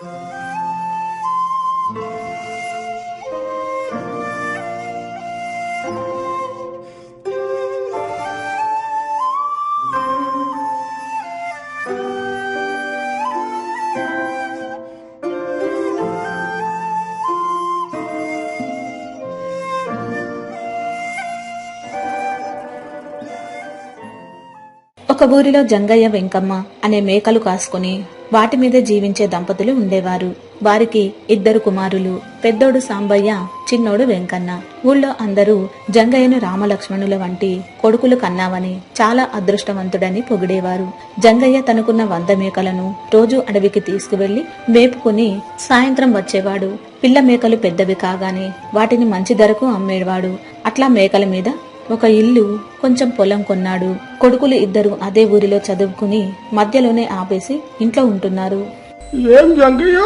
Música ఒక ఊరిలో జంగయ్య వెంకమ్మ అనే మేకలు కాసుకుని వాటి మీద జీవించే దంపతులు ఉండేవారు. వారికి ఇద్దరు కుమారులు పెద్దోడు సాంబయ్య చిన్నోడు వెంకన్న. ఊళ్ళో అందరూ జంగయ్యను రామలక్ష్మణుల వంటి కొడుకులు కన్నావని చాలా అదృష్టవంతుడని పొగిడేవారు. జంగయ్య తనకున్న వంద మేకలను రోజు అడవికి తీసుకువెళ్ళి మేపుకుని సాయంత్రం వచ్చేవాడు. పిల్ల మేకలు పెద్దవి కాగానే వాటిని మంచి ధరకు అమ్మేవాడు. అట్లా మేకల మీద ఒక ఇల్లు కొంచెం పొలం కొన్నాడు. కొడుకులు ఇద్దరు అదే ఊరిలో చదువుకుని మధ్యలోనే ఆపేసి ఇంట్లో ఉంటున్నారు. ఏం జంగయ్య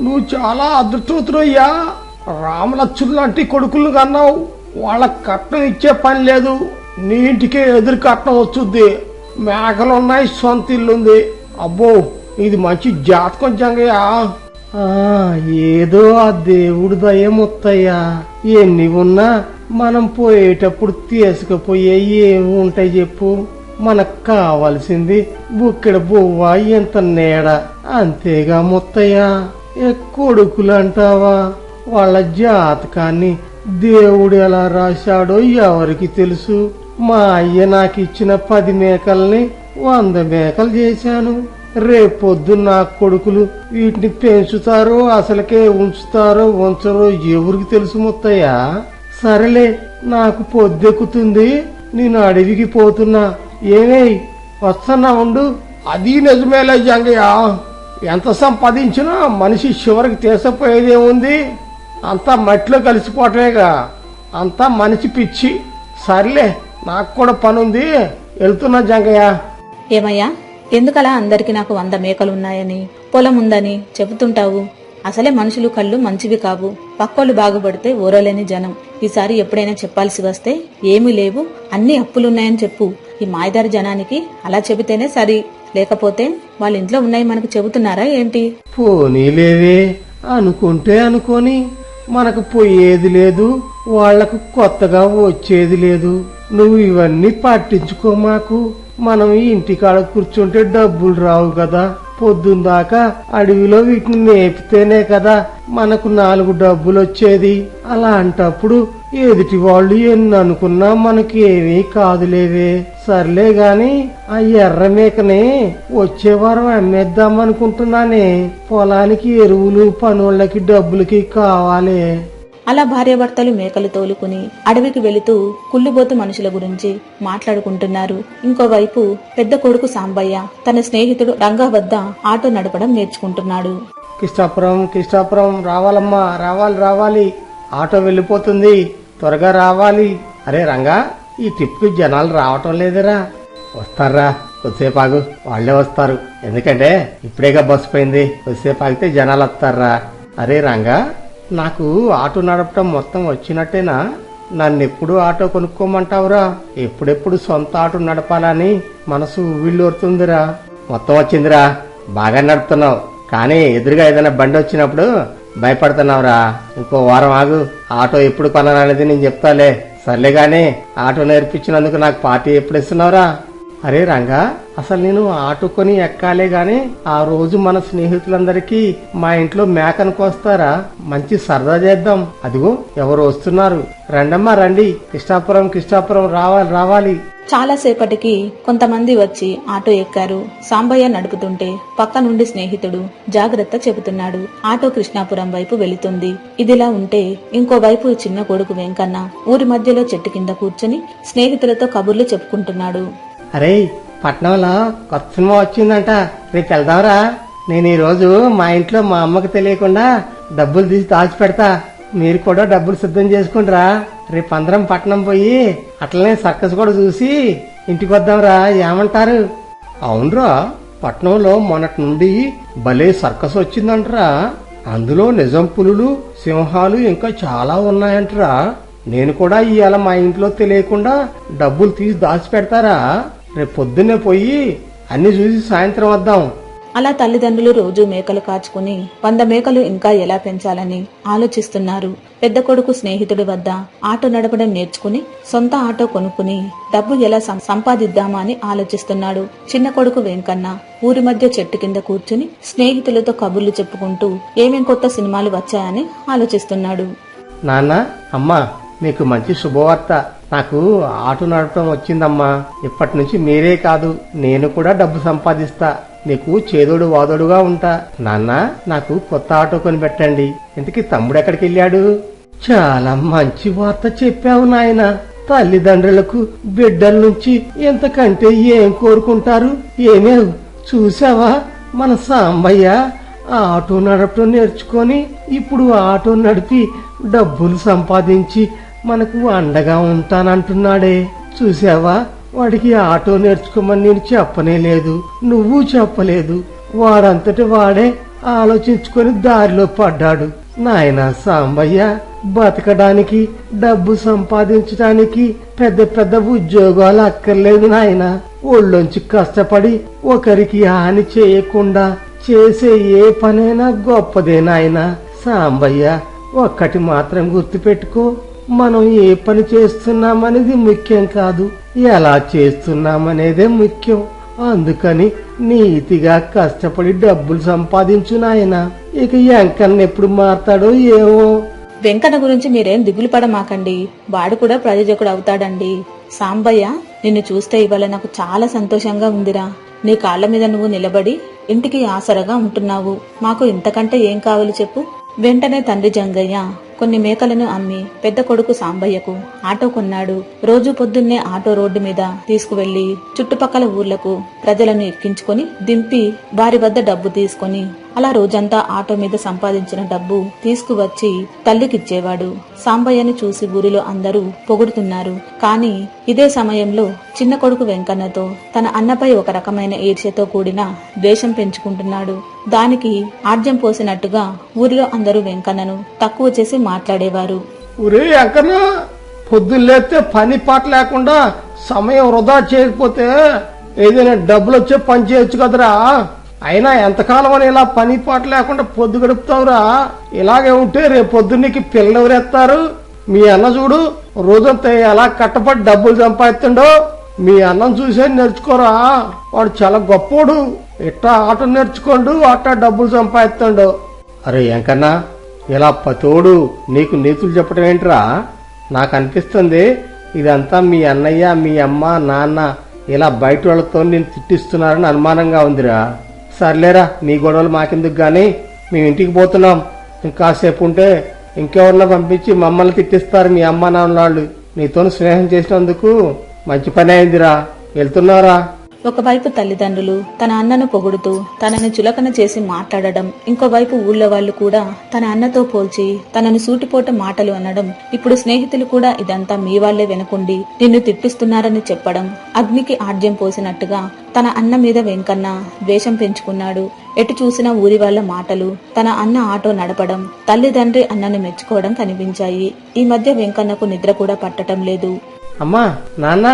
నువ్వు చాలా అదృష్టవంతుడయ్యా. రామలక్ష్మణులు లాంటి కొడుకులు కన్నావు. వాళ్ళకి కట్నం ఇచ్చే పని లేదు. నీ ఇంటికే ఎదురు కట్నం వచ్చుద్ది మేకలు ఉన్నాయి సొంత ఇల్లుంది. అబ్బో ఇది మంచి జాతకం జంగయ్య ఏదో ఆ దేవుడు దయ ముత్తయ్యా. ఎన్ని ఉన్నా మనం పోయేటప్పుడు తీసుకుపోయే ఏమి ఉంటాయి చెప్పు. మనకు కావాల్సింది బుక్కెడ బువ్వ ఇంత నీడ. అంతేగా ముత్తయ్యా. ఏ కొడుకులు అంటావా వాళ్ళ జాతకాన్ని దేవుడు ఎలా రాశాడో ఎవరికి తెలుసు? మా అయ్య నాకు ఇచ్చిన పది మేకల్ని వంద మేకలు చేశాను. రేపొద్దు నా కొడుకులు వీటిని పెంచుతారో అసలుకే ఉంచుతారో ఉంచరో ఎవరికి తెలుసు ముత్తయ్య? సరేలే నాకు పొద్దెక్కుతుంది. నేను అడవికి పోతున్నా. ఏమే వస్తున్నా ఉండు. అది నిజమేలే జంగయ్య. ఎంత సంపాదించినా మనిషి చివరికి తీసపోయేదేముంది అంతా మట్టిలో కలిసిపోవటమేగా. అంతా మనిషి పిచ్చి. సర్లే నాకు కూడా పనుంది. వెళ్తున్నా జంగయ్య. ఏమయ్యా? ఎందుకలా అందరికి నాకు వంద మేకలున్నాయని? పొలం ఉందని చెబుతుంటావు. అసలే మనుషులు కళ్ళు మంచివి కావు. పక్కోళ్ళు బాగుపడితే ఓరలేని జనం. ఈసారి ఎప్పుడైనా చెప్పాల్సి వస్తే ఏమీ లేవు. అన్ని అప్పులున్నాయని చెప్పు. ఈ మాయదారి జనానికి అలా చెబితేనే సరి. లేకపోతే వాళ్ళ ఇంట్లో ఉన్నాయి మనకు చెబుతున్నారా ఏంటి? పోనీలేవే. అనుకుంటే అనుకోని. మనకు పోయేది లేదు. వాళ్ళకు కొత్తగా వచ్చేది లేదు. నువ్వు ఇవన్నీ పట్టించుకో మాకు. మనం ఈ ఇంటికాడ కూర్చుంటే డబ్బులు రావు కదా. పొద్దుందాకా అడవిలో వీటిని మేపితేనే కదా మనకు నాలుగు డబ్బులు వచ్చేది. అలాంటప్పుడు ఎదుటి వాళ్ళు ఎన్ని అనుకున్నా మనకి ఏమీ కాదులేవే. సర్లే గాని ఆ ఎర్ర మేకని వచ్చే వారం అమ్మేద్దాం అనుకుంటున్నానే పొలానికి ఎరువులు పనులకి డబ్బులకి కావాలి. అలా భార్యాభర్తలు మేకలు తోలుకుని అడవికి వెళుతూ కుళ్ళుబోతు మనుషుల గురించి మాట్లాడుకుంటున్నారు. ఇంకోవైపు పెద్ద కొడుకు సాంబయ్య తన స్నేహితుడు రంగా వద్ద ఆటో నడపడం నేర్చుకుంటున్నాడు. కిష్టాపురం కిష్టాపురం రావాలమ్మా రావాలి రావాలి. ఆటో వెళ్ళిపోతుంది త్వరగా రావాలి. అరే రంగా ఈ ట్రిప్కి జనాలు రావటం లేదురా. వస్తారా? కొద్దిసేపు ఆగు. వాళ్ళే వస్తారు. ఎందుకంటే ఇప్పుడేగా బస్సు పోయింది. కొద్దిసేపు ఆగితే జనాలు వస్తారా? అరే రంగా నాకు ఆటో నడపటం మొత్తం వచ్చినట్టేనా? నన్ను ఎప్పుడు ఆటో కొనుక్కోమంటావురా? ఎప్పుడెప్పుడు సొంత ఆటో నడపాలని మనసు ఉవ్విళ్ళూరుతుందిరా. మొత్తం వచ్చిందిరా. బాగా నడుపుతున్నావు. కానీ ఎదురుగా ఏదైనా బండి వచ్చినప్పుడు భయపడుతున్నావురా. ఇంకో వారం ఆగు. ఆటో ఎప్పుడు కొనాలనేది నేను చెప్తాలే. సర్లే గాని ఆటో నేర్పించినందుకు నాకు పార్టీ ఎప్పుడు ఇస్తున్నావురా? అరే రంగా అసలు నేను ఆటో కొని ఎక్కాలే గాని ఆ రోజు మన స్నేహితులందరికీ మా ఇంట్లో మేకను కోస్తారా? మంచి సరదా చేద్దాం. అదిగో ఎవరు వస్తున్నారు? రండమ్మా రండి. కృష్ణాపురం కృష్ణాపురం రావాలి రావాలి. చాలాసేపటికి కొంతమంది వచ్చి ఆటో ఎక్కారు. సాంబయ్య నడుపుతుంటే పక్క నుండి స్నేహితుడు జాగ్రత్త చెబుతున్నాడు. ఆటో కృష్ణాపురం వైపు వెళుతుంది. ఇదిలా ఉంటే ఇంకో వైపు చిన్న కొడుకు వెంకన్న ఊరి మధ్యలో చెట్టు కింద కూర్చుని స్నేహితులతో కబుర్లు చెప్పుకుంటున్నాడు. అరే పట్నంలో కొత్త సినిమా వచ్చిందంట. రేపు వెళ్దాంరా. నేను ఈ రోజు మా ఇంట్లో మా అమ్మకు తెలియకుండా డబ్బులు తీసి దాచి పెడతా. మీరు కూడా డబ్బులు సిద్ధం చేసుకుంటారా? రేపు అందరం పట్నం పోయి అట్లనే సర్కస్ కూడా చూసి ఇంటికి వద్దాంరా. ఏమంటారు? అవునరా. పట్నంలో మొన్నటి నుండి భలే సర్కస్ వచ్చిందంటరా. అందులో నిజం పులులు సింహాలు ఇంకా చాలా ఉన్నాయంటరా. నేను కూడా ఇవాళ మా ఇంట్లో తెలియకుండా డబ్బులు తీసి దాచి పెడతారా? రేపు పొద్దున్నే పోయి అన్ని చూసి సాయంత్రం వద్దాం. అలా తల్లిదండ్రులు రోజు మేకలు కాచుకుని వంద మేకలు ఇంకా ఎలా పెంచాలని ఆలోచిస్తున్నారు. పెద్ద కొడుకు స్నేహితుడి వద్ద ఆటో నడపడం నేర్చుకుని సొంత ఆటో కొనుక్కుని డబ్బు ఎలా సంపాదిద్దామా అని ఆలోచిస్తున్నాడు. చిన్న కొడుకు వెంకన్న ఊరి మధ్య చెట్టు కింద కూర్చుని స్నేహితులతో కబుర్లు చెప్పుకుంటూ ఏమేం కొత్త సినిమాలు వచ్చాయని ఆలోచిస్తున్నాడు. నాన్న అమ్మా మీకు మంచి శుభవార్త. నాకు ఆటో నడపడం వచ్చిందమ్మా. ఇప్పటి నుంచి మీరే కాదు నేను కూడా డబ్బు సంపాదిస్తా. నీకు చేదోడు వాదోడుగా ఉంటా. నాన్న నాకు కొత్త ఆటో కొని పెట్టండి ఇంతకీ తమ్ముడు ఎక్కడికి వెళ్ళాడు? చాలా మంచి వార్త చెప్పావు నాయన. తల్లిదండ్రులకు బిడ్డల నుంచి ఎంతకంటే ఏం కోరుకుంటారు? ఏమేవ్ చూసావా మన సాంబయ్య ఆటో నడపడం నేర్చుకొని ఇప్పుడు ఆటో నడిపి డబ్బులు సంపాదించి మనకు అండగా ఉంటానంటున్నాడే. చూసావా వాడికి ఆటో నేర్చుకోమని నేను చెప్పనే లేదు. నువ్వు చెప్పలేదు. వాడంతటి వాడే ఆలోచించుకొని దారిలో పడ్డాడు. నాయనా సాంబయ్య బతకడానికి డబ్బు సంపాదించడానికి పెద్ద పెద్ద ఉద్యోగాలు అక్కర్లేదు నాయన. ఒళ్ళొంచి కష్టపడి ఒకరికి హాని చేయకుండా చేసే ఏ పనైనా గొప్పదే నాయన. సాంబయ్య ఒక్కటి మాత్రం గుర్తుపెట్టుకో. మనం ఏ పని చేస్తున్నామనేది ముఖ్యం కాదు. ఎలా చేస్తున్నామనేదే ముఖ్యం. అందుకని నీతిగా కష్టపడి డబ్బులు సంపాదించు నాయన. ఇక ఎంకన్న ఎప్పుడు మారతాడో ఏమో. వెంకన్న గురించి మీరేం దిగులు పడమాకండి వాడు కూడా ప్రయోజకుడు అవుతాడండి. సాంబయ్య నిన్ను చూస్తే ఇవాళ నాకు చాలా సంతోషంగా ఉందిరా. నీ కాళ్ళ మీద నువ్వు నిలబడి ఇంటికి ఆసరగా ఉంటున్నావు. మాకు ఇంతకంటే ఏం కావాలి చెప్పు? వెంటనే తండ్రి జంగయ్య కొన్ని మేకలను అమ్మి పెద్ద కొడుకు సాంబయ్యకు ఆటో కొన్నాడు. రోజు పొద్దున్నే ఆటో రోడ్డు మీద తీసుకువెళ్ళి చుట్టుపక్కల ఊర్లకు ప్రజలను ఎక్కించుకొని దింపి వారి వద్ద డబ్బు తీసుకొని అలా రోజంతా ఆటో మీద సంపాదించిన డబ్బు తీసుకువచ్చి తల్లికిచ్చేవాడు. సాంబయ్యను చూసి ఊరిలో అందరూ పొగుడుతున్నారు. కానీ ఇదే సమయంలో చిన్న కొడుకు వెంకన్నతో తన అన్నపై ఒక రకమైన ఈర్ష్యతో కూడిన ద్వేషం పెంచుకుంటున్నాడు. దానికి ఆర్జం పోసినట్టుగా ఊరిలో అందరూ వెంకన్నను తక్కువ చేసి మాట్లాడేవారు. ఒరే అంకన్న పొద్దున్నేస్తే పని పాట లేకుండా సమయం వృధా చేయకపోతే ఏదైనా డబ్బులు వచ్చే పని చేయొచ్చు కదరా? అయినా ఎంతకాలం అని ఇలా పని పాట లేకుండా పొద్దు గడుపుతావురా? ఇలాగే ఉంటే రేపు పొద్దున్నకి పిల్లలు మీ అన్న చూడు రోజంతా ఎలా కట్టపడి డబ్బులు సంపాదిస్తుండో మీ అన్నం చూసే నేర్చుకోరా. వాడు చాలా గొప్పోడు. ఇట్టా ఆట నేర్చుకోండు అట్టా డబ్బులు సంపాదిస్తాడు. అరే ఎంకన్నా ఇలా పతోడు నీకు నీతులు చెప్పడం ఏంట్రా? నాకు అనిపిస్తుంది ఇదంతా మీ అన్నయ్య మీ అమ్మ నాన్న ఇలా బయట వాళ్ళతో నేను తిట్టిస్తున్నారని అనుమానంగా ఉందిరా. సర్లేరా నీ గొడవలు మాకెందుకు గాని? మేము ఇంటికి పోతున్నాం. ఇంకాసేపు ఉంటే ఇంకెవరినో పంపించి మమ్మల్ని తిట్టిస్తారు మీ అమ్మ నాన్న వాళ్ళు నీతో స్నేహం చేసినందుకు మంచి పని అయిందిరా. వెళ్తున్నారా? ఒకవైపు తల్లిదండ్రులు తన అన్నను పొగుడుతూ తనని చులకన చేసి మాట్లాడడం ఇంకోవైపు ఊళ్ళో వాళ్ళు కూడా తన అన్నతో పోల్చి తనను సూటిపోట మాటలు అనడం ఇప్పుడు స్నేహితులు కూడా ఇదంతా మీ వాళ్ళే వినకుండి నిన్ను తిప్పిస్తున్నారని చెప్పడం అగ్నికి ఆడ్యం పోసినట్టుగా తన అన్న మీద వెంకన్న ద్వేషం పెంచుకున్నాడు. ఎటు చూసిన ఊరి వాళ్ళ మాటలు తన అన్న ఆటో నడపడం తల్లిదండ్రి అన్నను మెచ్చుకోవడం కనిపించాయి. ఈ మధ్య వెంకన్నకు నిద్ర కూడా పట్టడం లేదు. అమ్మా నాన్న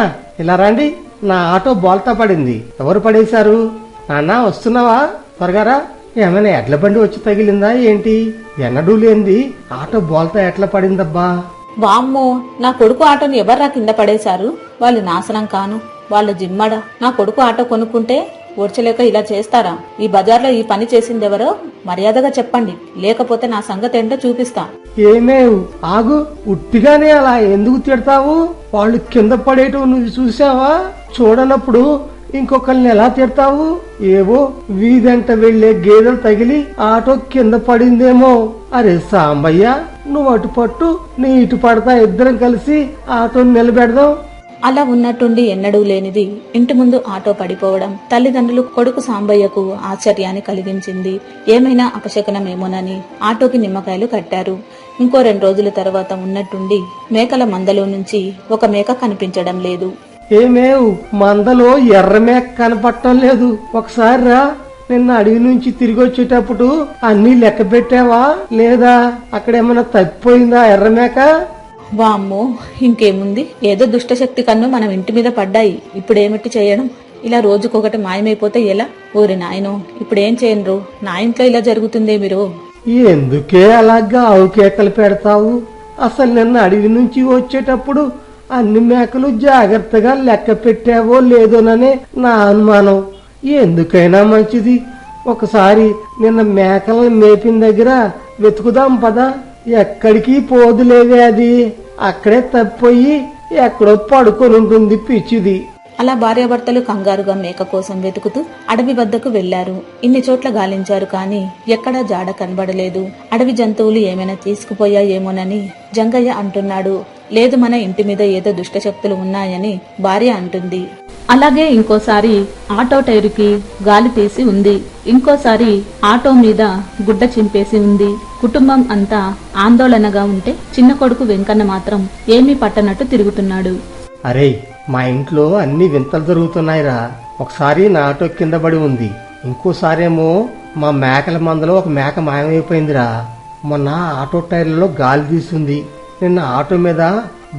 ఇలా రండి. నా ఆటో బోల్తా పడింది. ఎవరు పడేశారు? నాన్న వస్తున్నావా? త్వరగా రా ఏమైనా ఎడ్ల బండి వచ్చి తగిలిందా ఏంటి? ఎన్నడూ లేంది ఆటో బోల్తా ఎట్లా పడిందబ్బా? వామ్మో నా కొడుకు ఆటోని ఎవర్రా కింద పడేశారు? వాళ్ళు నాశనం కాను. వాళ్ళ జిమ్మడ. నా కొడుకు ఆటో కొనుక్కుంటే ఓర్చలేక ఇలా చేస్తారా? ఈ బజార్లో ఈ పని చేసిందెవరో మర్యాదగా చెప్పండి. లేకపోతే నా సంగతి ఏంటో చూపిస్తా. ఏమేవ్ ఆగు. ఉట్టిగానే అలా ఎందుకు తిడతావు? వాళ్ళు కింద పడేయటం నువ్వు చూసావా? చూడనప్పుడు ఇంకొకరిని ఎలా తిడతావు? ఏవో వీధంట వెళ్ళే గేదెలు తగిలి ఆటో కింద పడిందేమో. అరే సాంబయ్య నువ్వు అటు పట్టు నీ ఇటు పడతా ఇద్దరం కలిసి ఆటోని నిలబెడదాం. అలా ఉన్నట్టుండి ఎన్నడూ లేనిది ఇంటి ముందు ఆటో పడిపోవడం తల్లిదండ్రులు కొడుకు సాంబయ్యకు ఆశ్చర్యాన్ని కలిగించింది. ఏమైనా అపశకనమేమోనని ఆటోకి నిమ్మకాయలు కట్టారు. ఇంకో రెండు రోజుల తర్వాత ఉన్నట్టుండి మేకల మందలో నుంచి ఒక మేక కనిపించడం లేదు. ఏమేవ్ మందలో ఎర్ర మేక కనపడటం లేదు. ఒకసారి రా నిన్న అడవి నుంచి తిరిగి వచ్చేటప్పుడు అన్ని లెక్క పెట్టావా లేదా? అక్కడ ఏమైనా తప్పిపోయిందా ఎర్ర మేక? వామ్మో ఇంకేముంది? ఏదో దుష్టశక్తి కన్ను మనం ఇంటి మీద పడ్డాయి. ఇప్పుడేమిటి చేయడం? ఇలా రోజుకొకటి మాయమైపోతే ఎలా? ఓరి నాయనో ఇప్పుడేం చేయనురు? నా ఇంట్లో ఇలా జరుగుతుందే మీరు. ఎందుకే అలాగా ఆవు కేకలు పెడతావు? అసలు నిన్న అడవి నుంచి వచ్చేటప్పుడు అన్ని మేకలు జాగ్రత్తగా లెక్క పెట్టావో లేదోననే నా అనుమానం. ఎందుకైనా మంచిది. ఒకసారి నిన్న మేకలను మేపిన దగ్గర వెతుకుదాం పదా. ఎక్కడికి పోదులేదే అది? అక్కడే తప్పిపోయి ఎక్కడో పడుకొని ఉంటుంది పిచ్చిది. అలా భార్యాభర్తలు కంగారుగా మేక కోసం వెతుకుతూ అడవి వద్దకు వెళ్ళారు ఇన్ని చోట్ల గాలించారు కానీ ఎక్కడా జాడ కనబడలేదు. అడవి జంతువులు ఏమైనా తీసుకుపోయాయేమోనని జంగయ్య అంటున్నాడు. లేదు మన ఇంటి మీద ఏదో దుష్టశక్తులు ఉన్నాయని భార్య అంటుంది. అలాగే ఇంకోసారి ఆటో టైరుకి గాలి తీసి ఉంది. ఇంకోసారి ఆటో మీద గుడ్డ చింపేసి ఉంది. కుటుంబం అంతా ఆందోళనగా ఉంటే చిన్న కొడుకు వెంకన్న మాత్రం ఏమీ పట్టనట్టు తిరుగుతున్నాడు. అరే మా ఇంట్లో అన్ని వింతలు జరుగుతున్నాయిరా. ఒకసారి నా ఆటో కింద పడి ఉంది. ఇంకోసారేమో మా మేకల మందలో ఒక మేక మాయమైపోయిందిరా. మొన్న ఆటో టైర్లలో గాలి తీసింది నిన్న ఆటో మీద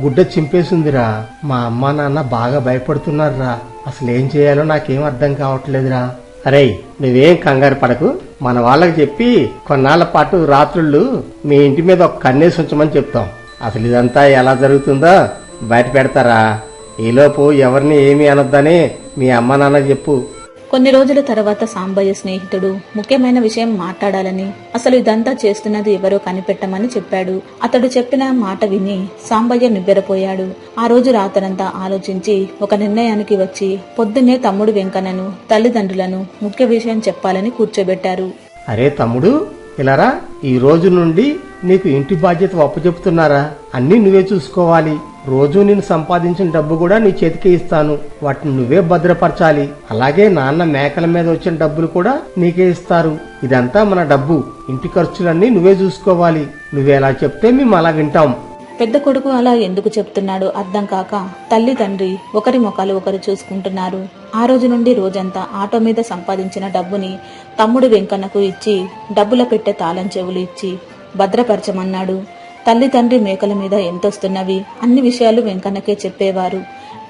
గుడ్డ చింపేసిందిరా. మా అమ్మ నాన్న బాగా భయపడుతున్నారురా. అసలేం చేయాలో నాకేం అర్థం కావట్లేదురా. అరే నువ్వేం కంగారు పడకు. మన వాళ్ళకి చెప్పి కొన్నాళ్ళ పాటు రాత్రుళ్ళు మీ ఇంటి మీద ఒక కన్నేసి ఉంచమని చెప్తాం. అసలు ఇదంతా ఎలా జరుగుతుందో బయట పెడతారా. ఈలోపు ఎవరిని ఏమీ అనొద్దని మీ అమ్మ నాన్న చెప్పు. కొన్ని రోజుల తర్వాత సాంబయ్య స్నేహితుడు ముఖ్యమైన విషయం మాట్లాడాలని అసలు ఇదంతా చేస్తున్నది ఎవరో కనిపెట్టమని చెప్పాడు. అతడు చెప్పిన మాట విని సాంబయ్య నివ్వెరపోయాడు. ఆ రోజు రాత్రంతా ఆలోచించి ఒక నిర్ణయానికి వచ్చి పొద్దున్నే తమ్ముడు వెంకన్నను తల్లిదండ్రులను ముఖ్య విషయం చెప్పాలని కూర్చోబెట్టారు. అరే తమ్ముడు ఇలారా ఈ రోజు నుండి నీకు ఇంటి బాధ్యత అప్పచెప్తున్నారా అన్నీ నువ్వే చూసుకోవాలి. రోజు నేను సంపాదించిన డబ్బు కూడా నీ చేతికి ఇస్తాను. వాటిని నువ్వే భద్రపరచాలి. అలాగే నాన్న మేకల మీద వచ్చిన డబ్బులు కూడా నీకే ఇస్తారు. ఇదంతా మన డబ్బు. ఇంటి ఖర్చులన్నీ నువ్వే చూసుకోవాలి. నువ్వేలా చెప్తే మేము అలా వింటాం. పెద్ద కొడుకు అలా ఎందుకు చెప్తున్నాడు అర్థం కాక తల్లి తండ్రి ఒకరి ముఖాలు ఒకరు చూసుకుంటున్నారు. ఆ రోజు నుండి రోజంతా ఆటో మీద సంపాదించిన డబ్బుని తమ్ముడు వెంకన్నకు ఇచ్చి డబ్బుల పెట్టే తాళం చెవులు ఇచ్చి భద్రపరచమన్నాడు. తల్లి తండ్రి మేకల మీద ఎంతొస్తున్నవి? అన్ని విషయాలు వెంకన్నకే చెప్పేవారు.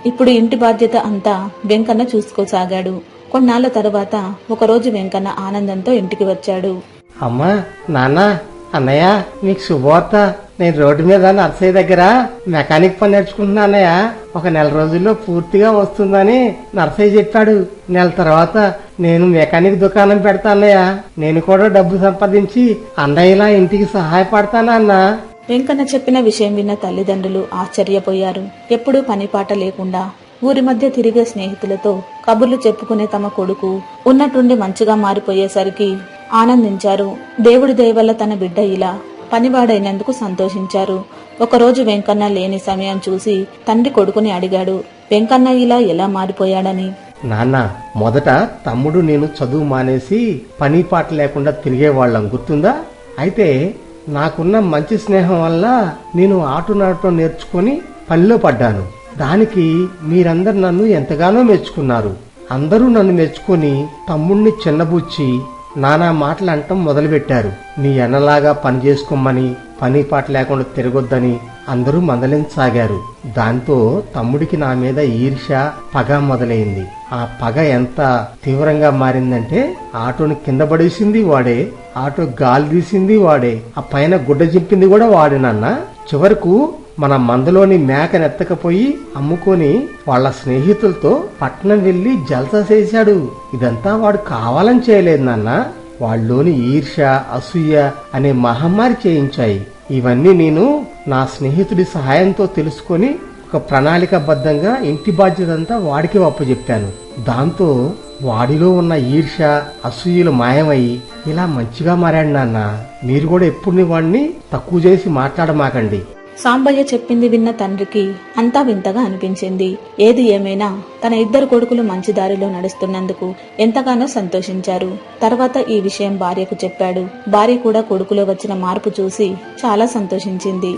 ఇప్పుడు ఇంటి బాధ్యత అంతా వెంకన్న చూసుకోసాగాడు. కొన్నాళ్ళ తర్వాత ఒకరోజు వెంకన్న ఆనందంతో ఇంటికి వచ్చాడు. అమ్మా నాన్న అన్నయ్య మీకు శుభవార్త. నేను రోడ్డు మీద నర్సయ్య దగ్గర మెకానిక్ పని నేర్చుకుంటున్నా అన్నయ్య. ఒక నెల రోజుల్లో పూర్తిగా వస్తుందని నర్సయ్య చెప్పాడు. నెల తర్వాత నేను మెకానిక్ దుకాణం పెడతానయ్యా. నేను కూడా డబ్బు సంపాదించి అన్నయ్యలా ఇంటికి సహాయపడతానా అన్నా? వెంకన్న చెప్పిన విషయం విన్న తల్లిదండ్రులు ఆశ్చర్యపోయారు. ఎప్పుడూ పనిపాట లేకుండా ఊరి మధ్య తిరిగే స్నేహితులతో కబుర్లు చెప్పుకునే తమ కొడుకు ఉన్నట్టుండి మంచిగా మారిపోయేసరికి ఆనందించారు. దేవుడి దయవల్ల తన బిడ్డ ఇలా పనివాడైనందుకు సంతోషించారు. ఒకరోజు వెంకన్న లేని సమయం చూసి తండ్రి కొడుకుని అడిగాడు వెంకన్న ఇలా ఎలా మారిపోయాడని? నాన్న మొదట తమ్ముడు నేను చదువు మానేసి పని పాట లేకుండా తిరిగేవాళ్ళం గుర్తుందా? అయితే నాకున్న మంచి స్నేహం వల్ల నేను ఆట నాటం నేర్చుకొని పనిలో పడ్డాను. దానికి మీరందరు నన్ను ఎంతగానో మెచ్చుకున్నారు. అందరూ నన్ను మెచ్చుకొని తమ్ముణ్ణి చిన్నబుచ్చి నానా మాటలు అంటం మొదలుపెట్టారు. నీ ఎన్నలాగా పని చేసుకోమని పని పాట లేకుండా తిరగొద్దని అందరూ మందలించసాగారు. దాంతో తమ్ముడికి నా మీద ఈర్ష పగ మొదలైంది. ఆ పగ ఎంత తీవ్రంగా మారిందంటే ఆటోని కింద పడేసింది వాడే ఆటో గాలి తీసింది వాడే ఆ పైన గుడ్డ చింపింది కూడా వాడే నాన్న. చివరకు మన మందలోని మేకనెత్తకపోయి అమ్ముకొని వాళ్ళ స్నేహితులతో పట్నం వెళ్ళి జల్సా చేశాడు. ఇదంతా వాడు కావాలని చేయలేదు నాన్న. వాళ్ళలోని ఈర్ష అసూయ అనే మహమ్మారి చేయించాయి. ఇవన్నీ నేను నా స్నేహితుడి సహాయంతో తెలుసుకొని ఒక ప్రణాళికబద్ధంగా ఇంటి బాధ్యత అంతా వాడికి అప్పచెప్పాను దాంతో వాడిలో ఉన్న ఈర్ష్య అసూయలు మాయమై ఇలా మంచిగా మారాడు నాన్న. మీరు కూడా ఎప్పుడు వాడిని తక్కువ చేసి మాట్లాడమాకండి. సాంబయ్య చెప్పింది విన్న తండ్రికి అంతా వింతగా అనిపించింది. ఏది ఏమైనా తన ఇద్దరు కొడుకులు మంచి దారిలో నడుస్తున్నందుకు ఎంతగానో సంతోషించారు. తర్వాత ఈ విషయం భార్యకు చెప్పాడు. భార్య కూడా కొడుకులో వచ్చిన మార్పు చూసి చాలా సంతోషించింది.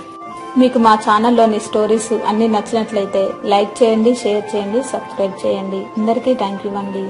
మీకు మా ఛానల్లోని స్టోరీస్ అన్ని నచ్చినట్లయితే లైక్ చేయండి షేర్ చేయండి సబ్స్క్రైబ్ చేయండి. అందరికీ థ్యాంక్ యూ అండి.